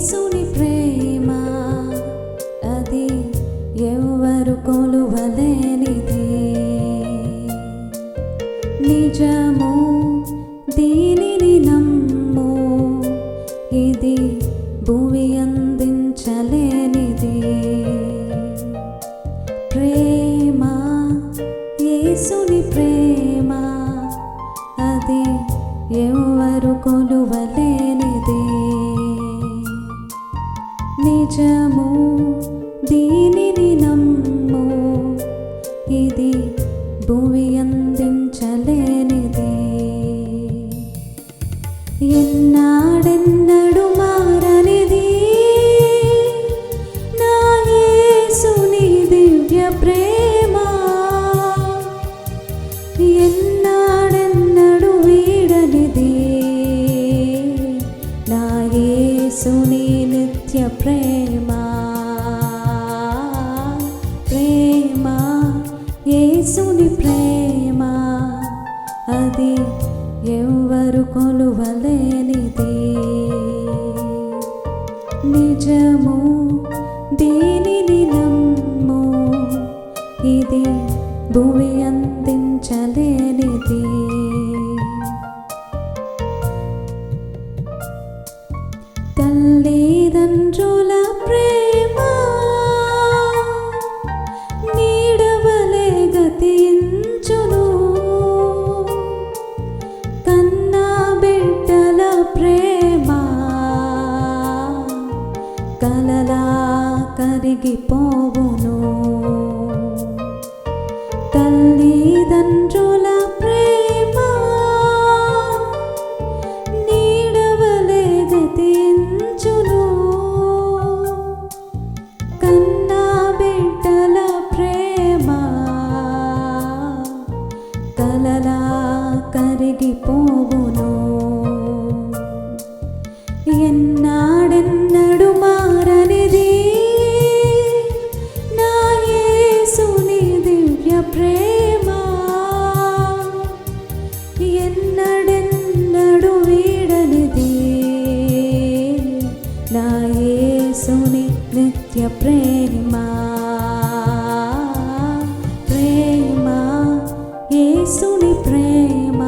యేసుని నిజము దీనిని యేసుని నిత్య ప్రేమ. ప్రేమ యేసుని ప్రేమ. అది ఎవరు కొలువలేనిది. నిజము ప్రేమ ప్రేమ యేసుని ప్రేమ.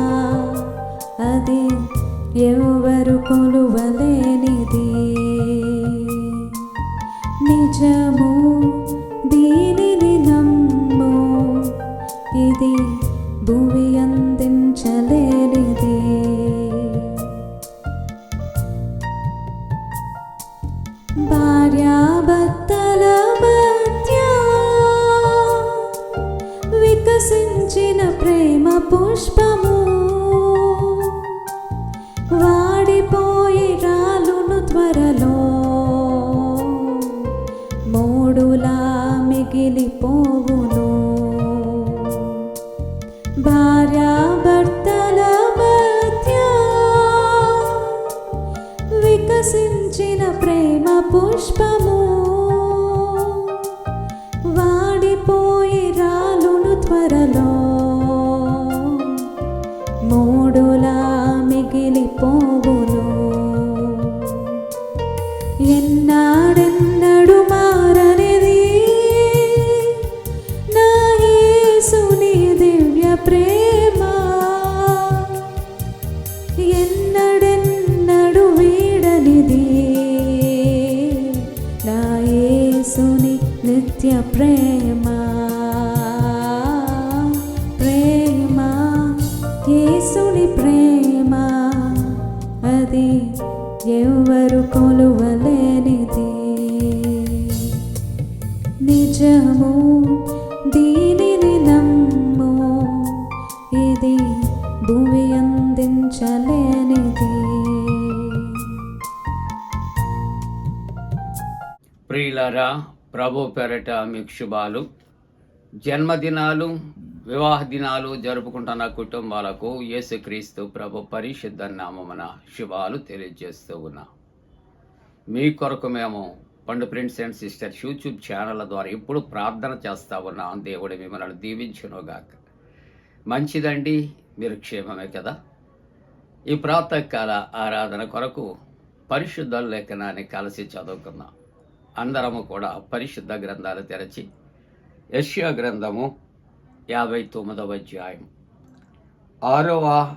అది ఎవరు పుష్పము. వాడిపోయి రాలును త్వరలో మూడులా మిగిలిపోవును. భార్యాభర్తల మధ్య వికసించిన ప్రేమ పుష్పము. వాడిపోయి రాలును త్వరలో ప్రభు పేరట మీకు శుభాలు. జన్మదినాలు వివాహ దినాలు జరుపుకుంటున్న కుటుంబాలకు యేసుక్రీస్తు ప్రభు పరిశుద్ధ నామమున శుభాలు తెలియజేస్తూ ఉన్నా. మీ కొరకు మేము Pandu friends and sisters YouTube ఛానళ్ళ ద్వారా ఇప్పుడు ప్రార్థన చేస్తా ఉన్నాం దేవుడు మిమ్మల్ని దీవించునుగాక. మంచిదండి మీరు క్షేమమే కదా. ఈ ప్రాతకాల ఆరాధన కొరకు పరిశుద్ధ లేఖనాన్ని కలిసి చదువుకుందాం. అందరము కూడా పరిశుద్ధ గ్రంథాలు తెరచి యష్యా గ్రంథము యాభై తొమ్మిదవ అధ్యాయం ఆరవ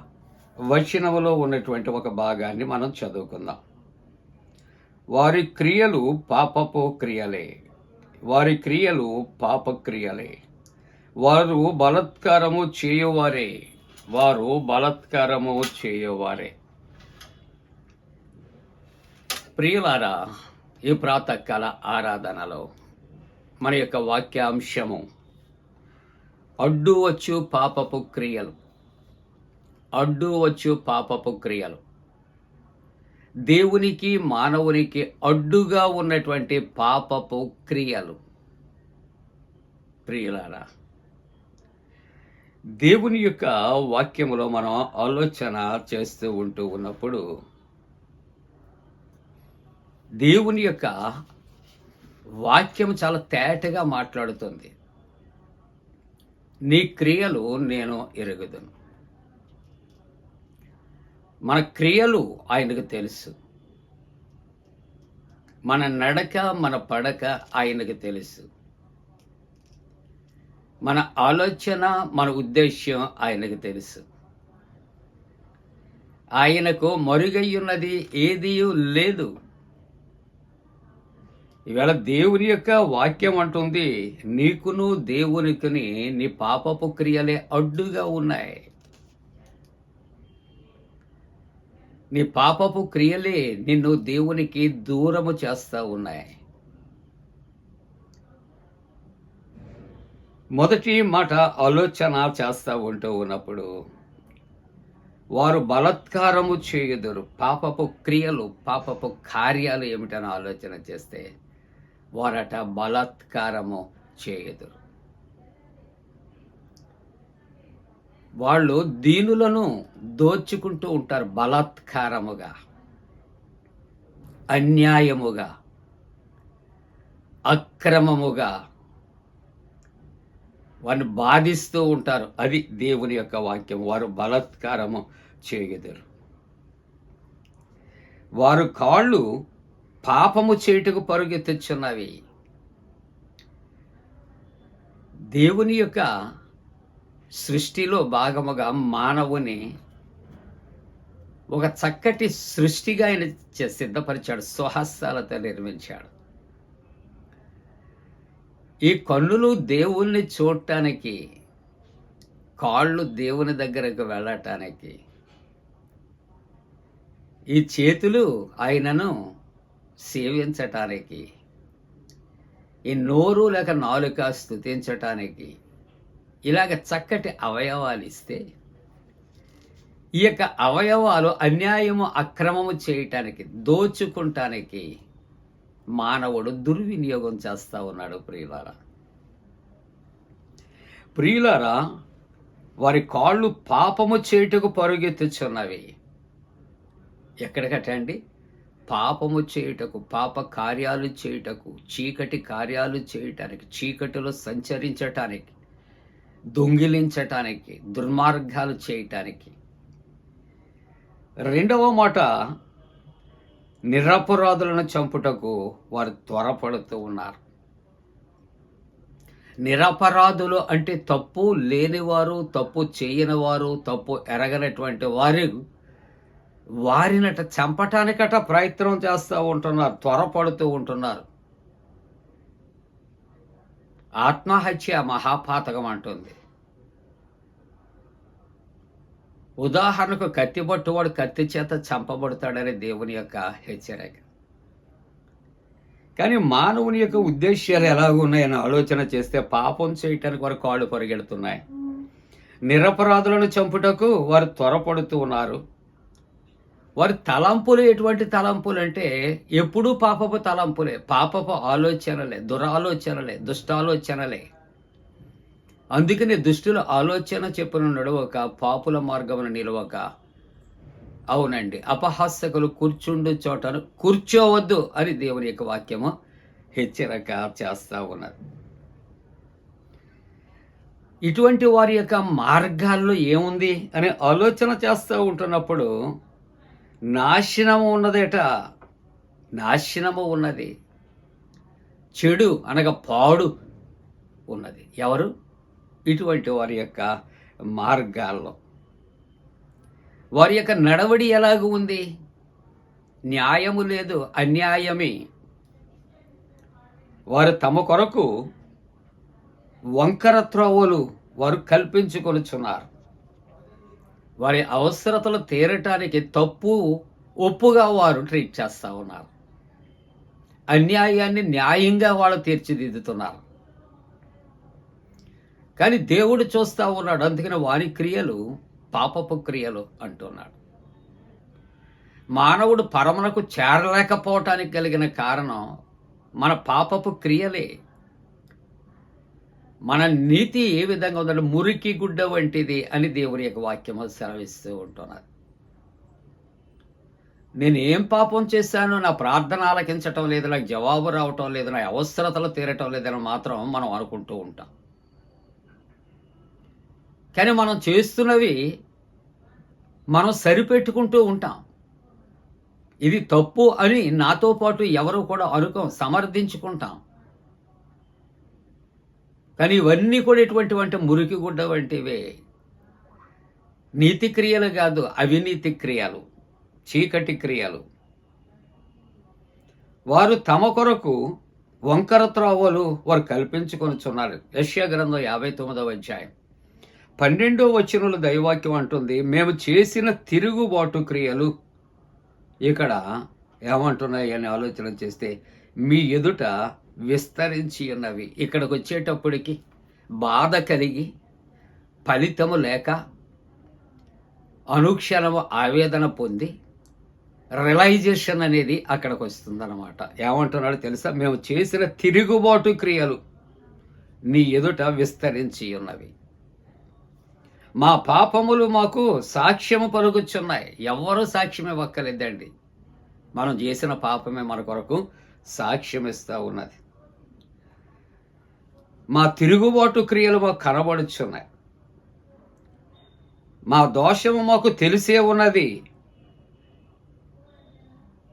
వచనములో ఉన్నటువంటి ఒక భాగాన్ని మనం చదువుకుందాం. వారి క్రియలు పాపపు క్రియలే. వారి క్రియలు పాపక్రియలే వారు బలత్కారము చేయువారే. వారు బలత్కారము చేయువారే. ప్రియులారా ఈ ప్రాతకాల ఆరాధనలో మన యొక్క వాక్యాంశము అడ్డు వచ్చు పాపపు క్రియలు. అడ్డు వచ్చు పాపపు క్రియలు. దేవునికి మానవునికి అడ్డుగా ఉన్నటువంటి పాపపు క్రియలు. ప్రియులారా దేవుని యొక్క వాక్యములో మనం ఆలోచన చేస్తూ ఉంటూ ఉన్నప్పుడు దేవుని యొక్క వాక్యం చాలా తేటగా మాట్లాడుతుంది. నీ క్రియలు నేను ఎరుగుదును. మన క్రియలు ఆయనకు తెలుసు. మన నడక మన పడక ఆయనకు తెలుసు. మన ఆలోచన మన ఉద్దేశ్యం ఆయనకు తెలుసు. ఆయనకు మరుగయ్యున్నది ఏదీ లేదు. ఈవేళ దేవుని యొక్క వాక్యం అంటుంది నీకును దేవునికిని నీ పాపపు క్రియలే అడ్డుగా ఉన్నాయి. నీ పాపపు క్రియలే నిన్ను దేవునికి దూరము చేస్తూ ఉన్నాయి. మొదటి మాట ఆలోచన చేస్తూ ఉంటూ ఉన్నప్పుడు వారు బలత్కారము చేయుదురు. పాపపు క్రియలు పాపపు కార్యాలు ఏమిటని ఆలోచన చేస్తే వారట బలాత్కారము చేయుదురు. వాళ్ళు దీనులను దోచుకుంటూ ఉంటారు బలాత్కారముగా అన్యాయముగా అక్రమముగా. వారిని బాధిస్తూ ఉంటారు. అది దేవుని యొక్క వాక్యం. వారు బలాత్కారము చేయుదురు. వారు కాళ్ళు పాపము చేయుటకు పరుగెత్తుచున్నవి దేవుని యొక్క సృష్టిలో భాగముగా మానవుని ఒక చక్కటి సృష్టిగా ఆయన చే- సిద్ధపరిచాడు స్వహస్తాలతో నిర్మించాడు. ఈ కన్నులు దేవుణ్ణి చూడటానికి కాళ్ళు దేవుని దగ్గరకు వెళ్ళటానికి ఈ చేతులు ఆయనను సేవించటానికి ఈ నోరు లేక నాలుక స్థుతించటానికి ఇలాగ చక్కటి అవయవాలు ఇస్తే ఈ యొక్క అవయవాలు అన్యాయము అక్రమము చేయటానికి దోచుకుంటానికి మానవుడు దుర్వినియోగం చేస్తా ఉన్నాడు ప్రియులారా. ప్రియులారా వారి కాళ్ళు పాపము చేయుటకు పరుగెత్తుచున్నవి. ఎక్కడికటండి పాపము చేయుటకు పాప కార్యాలు చేయుటకు చీకటి కార్యాలు చేయటానికి చీకటిలో సంచరించటానికి దొంగిలించటానికి దుర్మార్గాలు చేయటానికి. రెండవ మాట నిరపరాధులను చంపుటకు వారు త్వరపడుతూ ఉన్నారు. నిరపరాధులు అంటే తప్పు లేనివారు తప్పు చేయని వారు తప్పు ఎరగనటువంటి వారు వారినట చంపటానికట ప్రయత్నం చేస్తూ ఉంటున్నారు త్వరపడుతూ ఉంటున్నారు. ఆత్మహత్య మహాపాతకం అంటుంది. ఉదాహరణకు కత్తి పట్టువాడు కత్తి చేత చంపబడతాడని దేవుని యొక్క హెచ్చరిక. కానీ మానవుని యొక్క ఉద్దేశాలు ఎలాగున్నాయని ఆలోచన చేస్తే పాపం చేయటానికి వారు కాళ్ళు పరిగెడుతున్నాయి. నిరపరాధులను చంపుటకు వారు త్వరపడుతూ ఉన్నారు. వారి తలంపులు ఎటువంటి తలంపులు అంటే ఎప్పుడూ పాపపు తలంపులే. పాపపు ఆలోచనలే దురాలోచనలే దుష్టాలోచనలే. అందుకని దుష్టుల ఆలోచన చెప్పున నడవక పాపుల మార్గమును నిలవక. అవునండి అపహాస్యకులు కూర్చుండు చోటను కూర్చోవద్దు అని దేవుని యొక్క వాక్యము హెచ్చరిక చేస్తూ ఉన్నారు. ఇటువంటి వారి యొక్క మార్గాల్లో ఏముంది అనే ఆలోచన చేస్తూ ఉంటున్నప్పుడు నాశనము ఉన్నదేట నాశనము ఉన్నది చెడు అనగా పాడు ఉన్నది. ఎవరు? ఇటువంటి వారి యొక్క మార్గాల్లో. వారి యొక్క నడవడి ఎలాగ ఉంది? న్యాయము లేదు అన్యాయమే. వారు తమ కొరకు వంకర త్రోవలు వారు కల్పించుకొనుచున్నారు. వారి అవసరతలు తీరటానికి తప్పు ఒప్పుగా వారు ట్రీట్ చేస్తూ ఉన్నారు. అన్యాయాన్ని న్యాయంగా వాళ్ళు తీర్చిదిద్దుతున్నారు. కానీ దేవుడు చూస్తూ ఉన్నాడు. అందుకని వారి క్రియలు పాపపు క్రియలు అంటున్నాడు. మానవుడు పరమునకు చేరలేకపోవటానికి కలిగిన కారణం మన పాపపు క్రియలే. మన నీతి ఏ విధంగా ఉందంటే మురికి గుడ్డ వంటిది అని దేవుని యొక్క వాక్యము సెలవిస్తూ ఉంటున్నారు నేను ఏం పాపం చేశాను నా ప్రార్థన ఆలకించటం లేదు నాకు జవాబు రావటం లేదు నా అవసరతలు తీరటం లేదని మాత్రం మనం అనుకుంటూ ఉంటాం. కానీ మనం చేస్తున్నవి మనం సరిపెట్టుకుంటూ ఉంటాం. ఇది తప్పు అని నాతో పాటు ఎవరు కూడా అనుకో సమర్థించుకుంటాం. కానీ ఇవన్నీ కూడా ఎటువంటి అంటే మురికి గుడ్డ వంటివే. నీతి క్రియలు కాదు అవినీతి క్రియలు చీకటి క్రియలు. వారు తమ కొరకు వంకర త్రోవలు వారు కల్పించుకొనిచున్నారు. యశ్యా గ్రంథం యాభై తొమ్మిదవ అధ్యాయం. పన్నెండో వచనంలో దైవాక్యం అంటుంది మేము చేసిన తిరుగుబాటు క్రియలు ఇక్కడ ఏమంటున్నాయి అని ఆలోచన చేస్తే మీ ఎదుట విస్తరించి ఉన్నవి ఇక్కడికి వచ్చేటప్పటికి బాధ కలిగి ఫలితము లేక అనుక్షణము ఆవేదన పొంది రియలైజేషన్ అనేది అక్కడికి వస్తుందన్నమాట ఏమంటున్నాడో తెలుసా? మేము చేసిన తిరుగుబాటు క్రియలు నీ ఎదుట విస్తరించి ఉన్నవి మా పాపములు మాకు సాక్ష్యము పలుకుచున్నాయి. ఎవ్వరూ సాక్ష్యం ఇవ్వక్కర్లేదండి. మనం చేసిన పాపమే మన కొరకు సాక్ష్యం ఇస్తూ ఉన్నది. మా తిరుగుబాటు క్రియలు మాకు కనబడుచున్నాయి. మా దోషము మాకు తెలిసే ఉన్నది.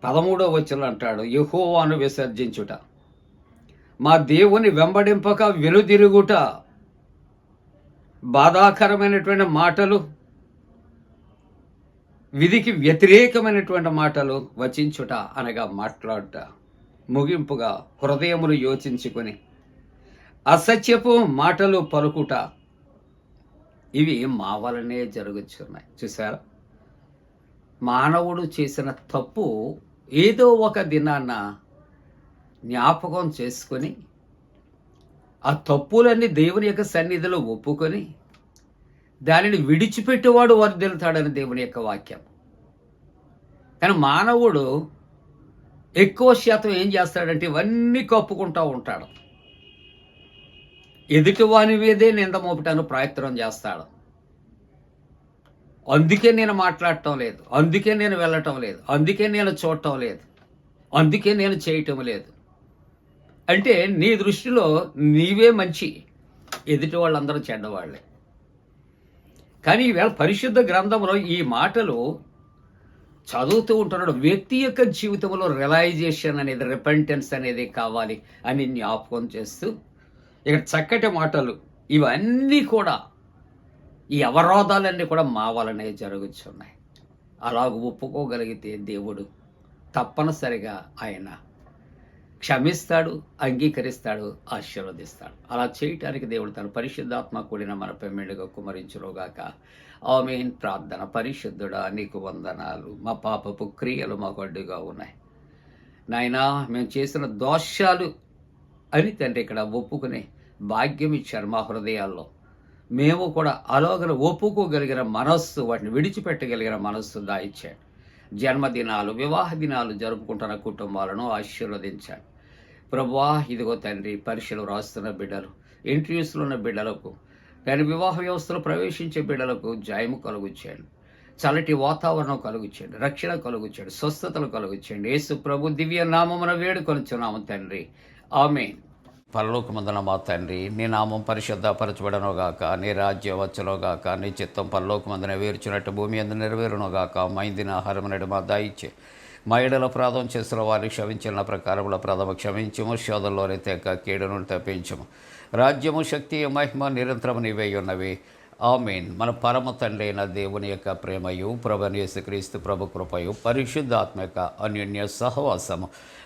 పదమూడో వచ్చిన అంటాడు యహోవాను విసర్జించుట. మా దేవుని వెంబడింపక వెలుదిరుగుట బాధాకరమైనటువంటి మాటలు విధికి వ్యతిరేకమైనటువంటి మాటలు వచించుట అనగా మాట్లాడుట. ముగింపుగా హృదయములు యోచించుకొని అసత్యపు మాటలు పలుకుట. ఇవి మా వలనే జరుగుతున్నాయి చూసారా మానవుడు చేసిన తప్పు ఏదో ఒక దినాన్న జ్ఞాపకం చేసుకొని ఆ తప్పులన్నీ దేవుని యొక్క సన్నిధిలో ఒప్పుకొని దానిని విడిచిపెట్టేవాడు వర్దిల్తాడని దేవుని యొక్క వాక్యం. కానీ మానవుడు ఎక్కువ శాతం ఏం చేస్తాడంటే ఇవన్నీ కప్పుకుంటూ ఉంటాడు. ఎదుటివాని మీదే నింద మోపటాను ప్రయత్నం చేస్తాడు. అందుకే నేను మాట్లాడటం లేదు. అందుకే నేను వెళ్ళటం లేదు. అందుకే నేను చూడటం లేదు. అందుకే నేను చేయటం లేదు. అంటే నీ దృష్టిలో నీవే మంచి. ఎదుటి వాళ్ళందరూ చెడ్డవాళ్ళే. కానీ ఈవేళ పరిశుద్ధ గ్రంథంలో ఈ మాటలు చదువుతూ ఉంటున్నాడు. వ్యక్తి యొక్క జీవితంలో రియలైజేషన్ అనేది రిపెంటెన్స్ అనేది కావాలి అని జ్ఞాపకం చేస్తూ ఇక్కడ చక్కటి మాటలు. ఇవన్నీ కూడా ఈ అవరోధాలన్నీ కూడా మా వలనే జరుగుతున్నాయి అలాగ ఒప్పుకోగలిగితే దేవుడు తప్పనిసరిగా ఆయన క్షమిస్తాడు అంగీకరిస్తాడు ఆశీర్వదిస్తాడు. అలా చేయటానికి దేవుడు తన పరిశుద్ధాత్మ కూడిన మన పెమ్మిడిగా కుమరించులోగాక ఆమెన్. ప్రార్థన. పరిశుద్ధుడా నీకు వందనాలు. మా పాపపు క్రియలు మాకు అడ్డుగా ఉన్నాయి. నాయనా మేము చేసిన దోషాలు అని తండ్రి ఇక్కడ ఒప్పుకునే భాగ్యం ఇచ్చారు మా హృదయాల్లో. మేము కూడా అలోగన ఒప్పుకోగలిగిన మనస్సు వాటిని విడిచిపెట్టగలిగిన మనస్సు దాయిచ్చాడు జన్మదినాలు వివాహ దినాలు జరుపుకుంటున్న కుటుంబాలను ఆశీర్వదించాడు. ప్రభువా ఇదిగో తండ్రి పరీక్షలు రాస్తున్న బిడ్డలు ఇంటర్వ్యూస్లో ఉన్న బిడ్డలకు దాని వివాహ వ్యవస్థలో ప్రవేశించే బిడ్డలకు జాయము కలుగుచ్చాడు చల్లటి వాతావరణం కలుగుచ్చాడు రక్షణ కలుగుచ్చాడు స్వస్థతలు కలుగుచ్చాడు యేసు ప్రభు దివ్య నామమున వేడుకొనుచున్నాము తండ్రి. ఆమె పరలోకమందున మా తండ్రి నీ నామం పరిశుద్ధపరచబడనుగాక నీ రాజ్యం వచ్చునుగాక నీ చిత్తం పరలోకమందున వేర్చినట్టు భూమి అందు నెరవేరునుగాక. మైందిన ఆహారం నడు మా దాయిచ్చే. మా ఎడల ప్రాధం చేసిన వారిని క్షమించిన ప్రకారముల ప్రథమ క్షమించము. శోధంలోని తెక్క కీడును తప్పించము. రాజ్యము శక్తి మహిమ నిరంతరం నీవే ఉన్నవి. ఆమెన్. మన పరమ తండ్రి అయిన దేవుని యొక్క ప్రేమయు ప్రభు యేసుక్రీస్తు ప్రభు కృపయు పరిశుద్ధాత్మ యొక్క అన్యోన్య సహవాసము.